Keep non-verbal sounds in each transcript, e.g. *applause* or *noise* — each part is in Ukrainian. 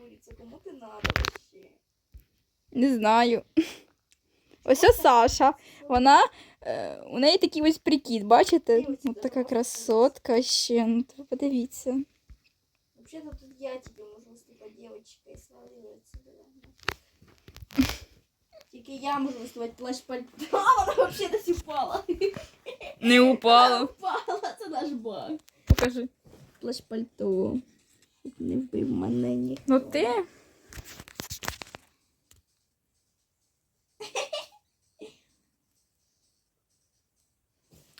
танцюється. Кому ти надо вообще? Не знаю. *laughs* Ось ось Саша. Вона. Е, у неї такий ось прикид, бачите? Ось така красотка ще. Ну, то подивіться. Вообще-то тут я тебе можу выступать девочкой, свалила отсюда. Тільки я можу виступати плащ пальто. *laughs* А вона вообще десь упала. Не Вона упала, це наш баг. Покажи. Плащ пальто. Не вбив мене ніхто. Ну ти.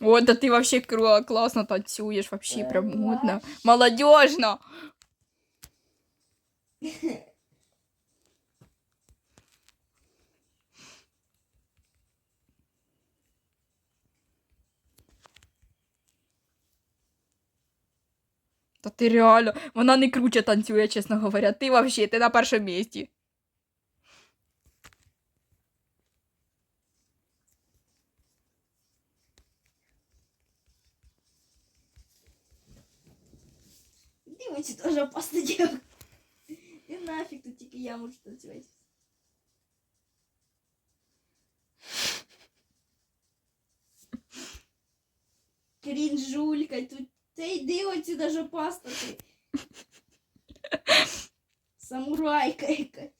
О, да ты вообще класно классно танцуешь, вообще прям модно. Молодежно. *laughs* Та ти реально, вона не круче танцює, чесно говоря. Ти вообще, ти на першому місці. Дивіться, теж опасна дівка. І нафіг тут тільки я можу танцювати. Крінжулька, тут ти йди отсюда жопаста ти. *laughs* Самурайка якась.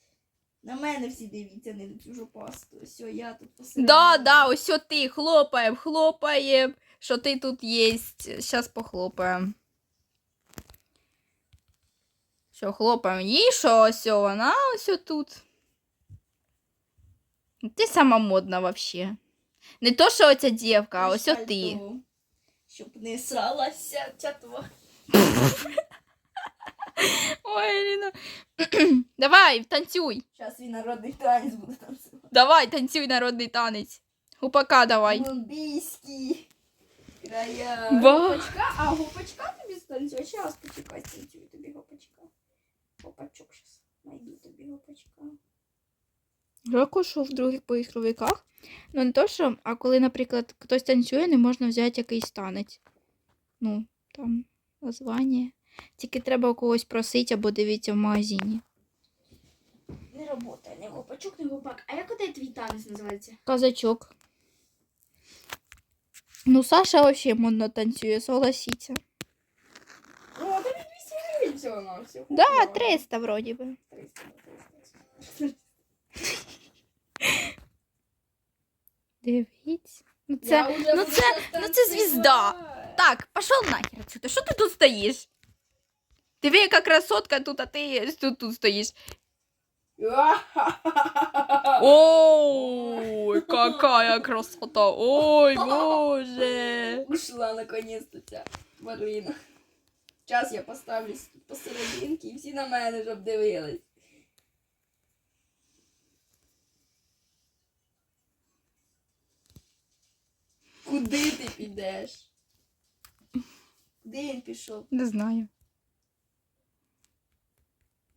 На мене всі дивіться, не на цю жопасту. Все, я тут посередині. Да, да, ось ти, хлопаєм, хлопаєм, що ти тут єсть. Щас похлопаємо. Що, хлопаємо їй, що ось вона ось тут. Ти сама модна вообще. Не то, що оця дівка, а ось ти. Щоб не сралася ця тварь. *laughs* Ой, Аліна. *clears throat* Давай, танцюй. Зараз він народний танець буде танцювати. Давай, танцюй народний танець. Гупака давай. Колумбійський. Края. Ба. Гопачка, а гопачка тобі станцює. Зараз почекай, станцюю тобі гопачка. Гопачок зараз. Найду тобі гопачка. Року що в других поїхровиках. Ну, не то, що, а коли, наприклад, хтось танцює, не можна взяти якийсь танець. Ну, там, названня. Тільки треба у когось просити або дивитися в магазині. Не работає, не гопачок, не гопак. А як отай твій танець називається? Казачок. Ну, Саша вообще модно танцює, согласіться. О, тобі 200 гривень всього на все. Да, 300 вроді би. 300, 300. Дивіться. Ну це, ну це, ну це звізда. Так, пошел нахер отсюда. Що ти тут стоїш? Диви, яка красотка тут, а ти тут, тут стоїш. *laughs* Ой, какая красота! Ой, боже! Ушла наконец-то ця тварина. Зараз я поставлю посерединки і всі на мене щоб дивились. Куди ти підеш? Куди він пішов? Не знаю.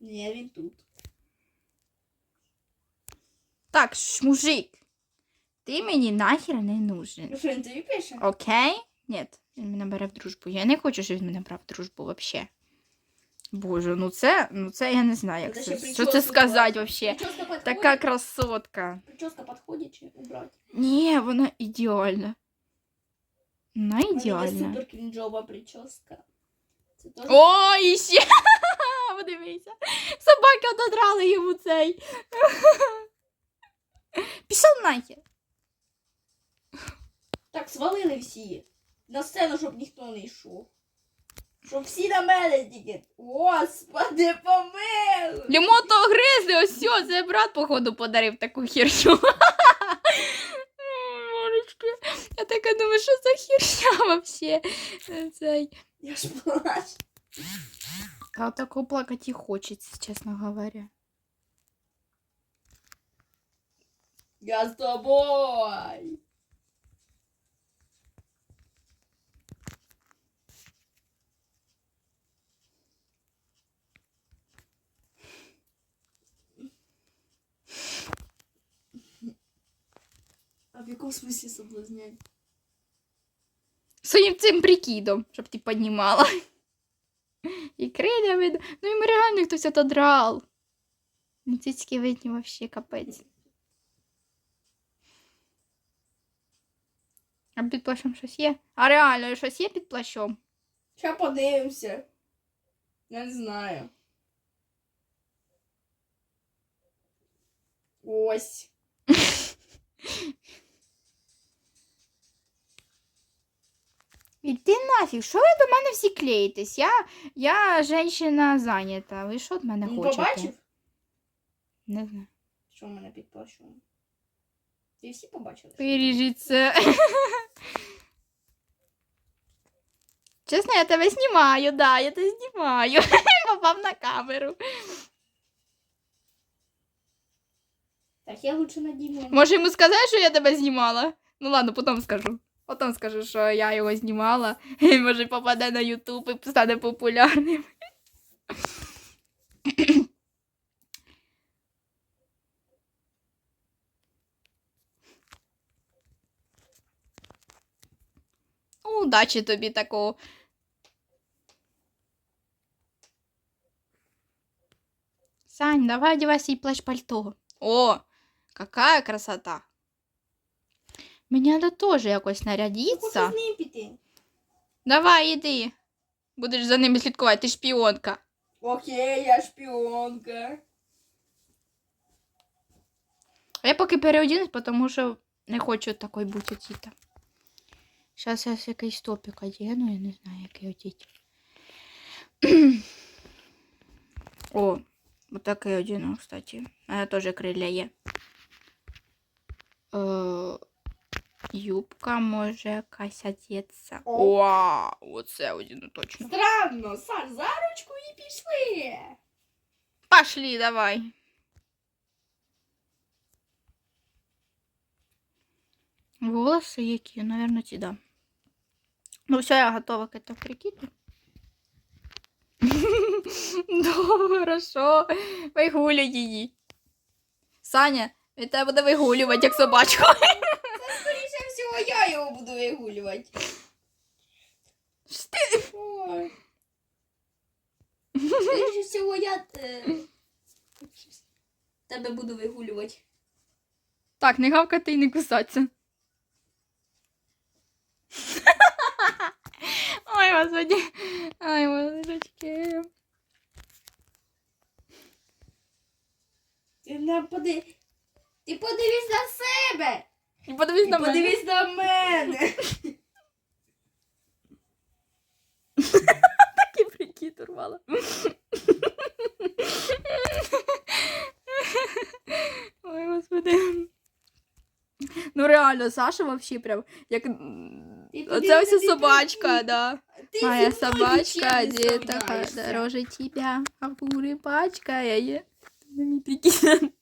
Ні, він тут. Так, ш, мужик, ти мені нахер не нужен. Що він тобі пише? Окей? Ні, він мене бере в дружбу. Я не хочу, щоб він мене брав в дружбу вообще. Боже, ну це, ну це я не знаю, як Це це, що це прическу сказати. Прическа підходить? Така красотка. Прическа підходить чи убрати? Ні, вона ідеальна. У ідеальна. супер крінжова прическа. Це теж О, іще! *laughs* Подивися. Собаки додрали йому цей. *laughs* Пішов нахер. Так, свалили всі. На сцену, щоб ніхто не йшов. Щоб всі на мене тільки. Господи, помилуй! Йому то гризли, ось все, це брат, походу, подарив таку херню. *laughs* Ой, Божечки. Я така думаю, що за херня *laughs* вообще. Цей. Я ж плачу. А тако плакати і хочеться, чесно говоря. Я з тобою. А в якому смислі соблазнять? Своїм цим прикидом, щоб ти піднімала. І крилями. Ну йому реально хтось отодрав. Ну, цицьки видні вообще капець. А під плащом щось є? А реально щось є під плащом? Ща подивимося. Не знаю. Ось. *laughs* Іди нафіг, що ви до мене всі клеїтесь? Я, я женщина зайнята. Ви що від мене Ну, хочете? побачив, Не знаю. що мене під плащом. Ти всі побачили? Виріжіть. *laughs* Чесно, я тебе знімаю, да, я тебе знімаю. *laughs* Попав на камеру. Так, я лучше надіну. Може йому сказати, що я тебе знімала? Ну ладно, потім скажу. Потім скажу, що я його знімала. *laughs* І може попаде на Ютуб і стане популярним. *coughs* Удачі тобі такого. Сань, давай одевай свій плащ-пальто. О, какая красота. Мені треба теж якось Хочу нарядитися. з ним піти. Давай, іди. Будеш за ними слідкувати, ти шпіонка. Окей, я шпіонка. А я поки переодінусь, тому що не хочу такою бути тіта. Зараз я якийсь топік одягну, я не знаю, який одіти. *clears throat* О, отакий одягну, кстати. У мене теж криля є. Е, юбка може якась одеться. О. Вау, оце одягну точно. Странно, Саш, за ручку і пішли. Пошли, давай. Волосы які, наверное, ті, да. Ну, все, я готова к этому прикиду. *laughs* Да, хорошо. Вигулюй її. Саня, від тебе буде вигулювати, як собачку. *laughs* Це, скоріше всього, я його буду вигулювати. Ой. Скоріше всього, я е, тебе буду вигулювати. Так, не гавкати і не кусатися. *laughs* Ой, господи. Ой, божечки. Ти на поди... Ти подивись на себе! І подивись І на мене. подивись на мене! Такий прикид урвала. Ой, господи. Ну реально, Саша вообще прям як. Ти Оце подивись на ось собачка, біблію. да. Ти Моя зі мною собачка нічим не где-то справляєшся. дороже тебя, а буры пачка, я е. На мій прикид.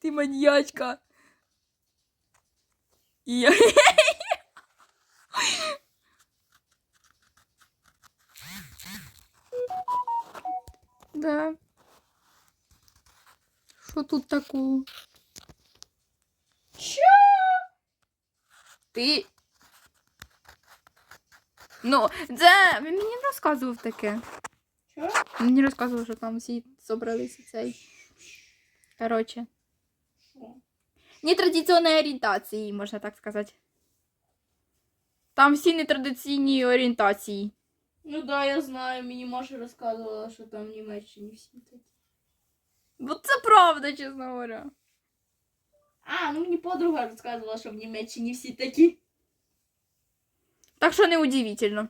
Ти маньячка. І я. *laughs* Да. Що тут такого? Що? Ти. Ну, це він мені не розказував таке. Що? Він мені розказував, що там всі зібралися цей. Коротше. Нетрадиційної орієнтації, можна так сказати. Там всі нетрадиційні орієнтації. Ну да, я знаю, мені Маша розказувала, що там в Німеччині всі такі. Бо це правда, чесно говоря. А, ну мені подруга розказувала, що в Німеччині всі такі. Так що не удивительно.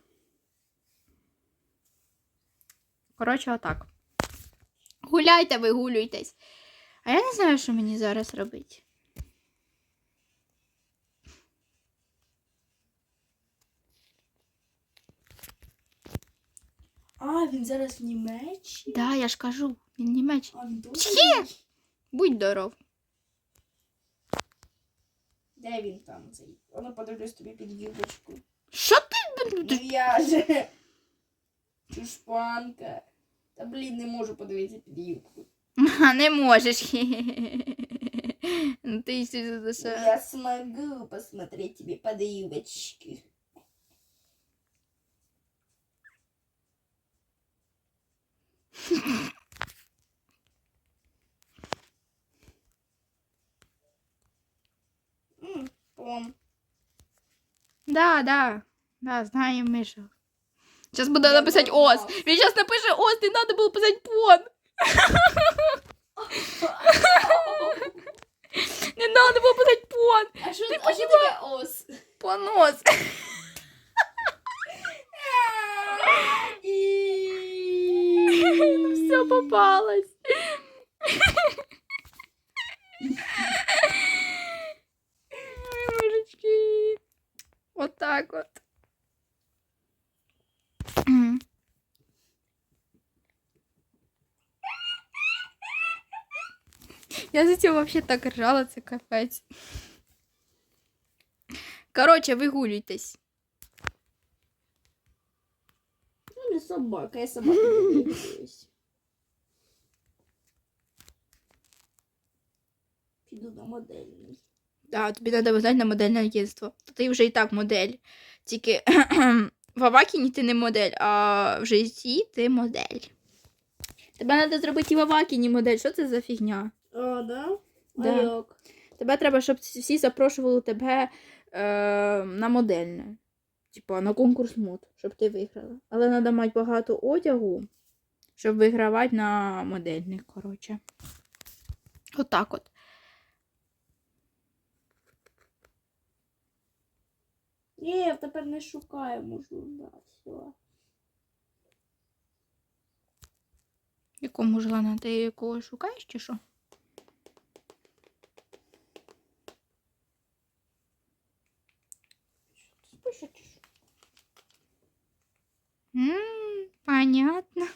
Коротше, отак. Гуляйте, вигулюйтесь. А я не знаю, що мені зараз робити. А, він зараз в Німеччині? Да, я ж кажу, він він тут? Будь здоров. Де він там цей? Воно подивлюсь тобі під юбочку. Що ти? Ну я же. *laughs* Чушпанка. Та блін, не можу подивитися під юбку. А, не можеш. *laughs* Ну ти ще Ну, за Я смогу посмотреть тебе под юбочки. *laughs* Да, да. Да, знаємо ми що. Зараз буде Я написати знала. ос. Він зараз напише ос, не треба було писати пон. *laughs* Не треба було писати пон. А Ти а ос? Понос. Ну все попалось. Так вот. Я за цього вообще так ржала, це капець. Короче, вигулюйтесь. Ну, не собака, я собака не дивлюсь. Піду на модельний. Да, тобі треба визнати на модельне агентство. То ти вже і так модель. Тільки *clears throat* в Авакіні ти не модель, а в житті ти модель. Тебе треба зробити і в Авакіні модель. Що це за фігня? А, да? Да. А як? Тебе треба, щоб всі запрошували тебе е, на модельне. Типа на конкурс мод, щоб ти виграла. Але треба мати багато одягу, щоб вигравати на модельний, коротше. Отак от. Ні, я тепер не шукаю, можу, да, все. Якому желана? Ти якого шукаєш чи що? Спишу чи що? М, понятно.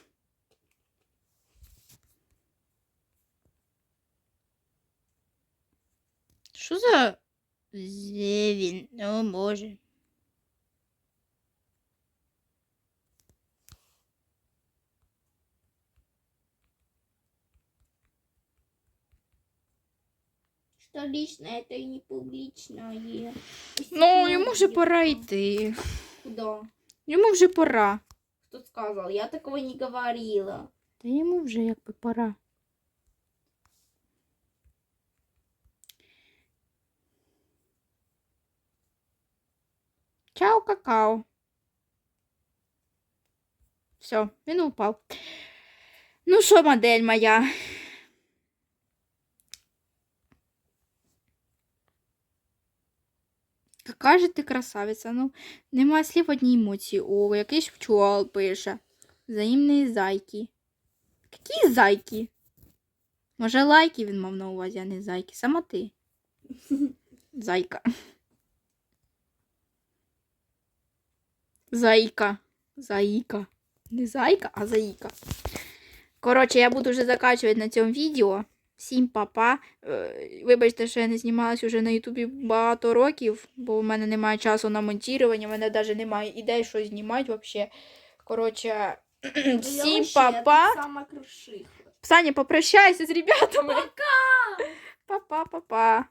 Що за Зевін? О боже. Что личное, это и не публичное. Ну, йому вже пора йти. Куда? Йому вже пора. Кто сказал? Я такого не говорила. Та йому вже якби пора. Чао, какао. Все, він упав. Ну що, модель моя? Яка же ти красавиця? Ну, нема слів одній емоції. О, якийсь пчол пише. Взаємні зайки. Які зайки? Може, лайки він мав на увазі, а не зайки. Сама ти. *laughs* Зайка. Заїка. Заїка. Не зайка, а заїка. Коротше, я буду вже закачувати на цьому відео. Всім папа. Е, Вибачте, що я не знімалась уже на Ютубі багато років, бо в мене немає часу на монтування, в мене навіть немає ідей, що знімати взагалі. Коротше, *clears throat* всім папа. Саня, попрощайся з ребятами. Пока. Папа, папа.